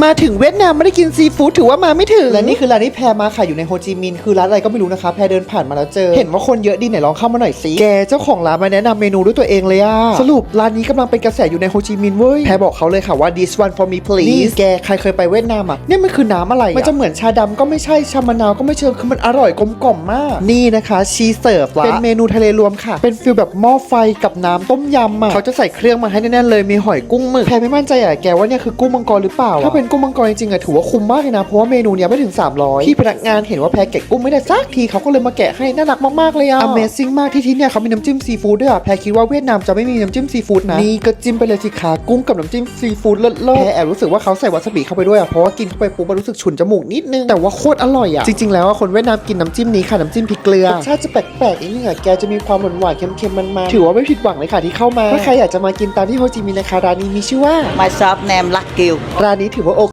มาถึงเวียดนามไม่ได้กินซีฟู้ดถือว่ามาไม่ถึง และนี่คือร้านที่แพรมาค่ะอยู่ในโฮจิมินห์คือร้านอะไรก็ไม่รู้นะคะ แพรเดินผ่านมาแล้วเจอ เห็นว่าคนเยอะดีไหนลองเข้ามาหน่อยสิแกเจ้าของร้านมาแนะนำเมนูด้วยตัวเองเลยอะสรุปร้านนี้กำลังเป็นกระแสอยู่ในโฮจิมินห์เว้ยแพรบอกเขาเลยค่ะว่า this one for me please นี่แกใครเคยไปเวียดนามอะเนี่ยมันคือน้ำอะไรอะมันจะเหมือนชาดำก็ไม่ใช่ชามะนาวก็ไม่เชิงคือมันอร่อยกลมกล่อมมาก นี่นะคะชีเสิร์ฟละเป็นเมนูทะเลรวมค่ะ เป็นฟิลแบบหม้อไฟกับน้ำต้มยำอะเขาจะใส่เครื่องมาให้แน่นๆเลยมีหอยกุ้งหมึกแพรไม่มั่นใจอะแกว่าเนี่ยคือกุ้งมังกรหรือเปล่าอะถ้าเป็นกุ้งมังกรจริงๆอะถือว่าคุ้มมากเลยนะเพราะว่าเมนูเนี้ยไม่ถึง 300พี่พนักงานเห็นว่าแพรแกะกุ้งไม่ได้สักทีเขาก็เลยมาแกะให้น่ารักมากๆเลยอะ Amazing มากที่ที่เนี่ยเขามีน้ำจิ้มซีฟู้ดด้วยอะแพรคิดว่าเวียดนามจะไม่มีน้ำจิ้มซีฟู้ดนะนี่ก็จิ้มไปเลยสิคะกุ้งกับน้ำจิ้มซีฟู้ดเลิศๆแพรแอบรู้สึกว่าเขาใส่วาซาบิเข้าไปด้วยอะเพราะว่ากินเข้าไปปุ๊บมันรู้สึกฉุนจมูกนิดนึงแต่ว่าโคตรอร่อยอะจริงๆแล้วอะคนเวียดนามกินน้ำจิ้มนี้ค่ะน้ำจิ้มพริกเกลือรสชาติจะแปลกๆนิดนึงอะแกจะมีความหวานๆเค็มๆมันๆถือว่าไม่ผิดหวังเลยค่ะที่เข้ามาถ้าใครอยากจะมากินตามที่โฮจิมินห์นะคะร้านนี้มีชื่อว่า My shop name Luck Kill ร้านนี้ถือว่า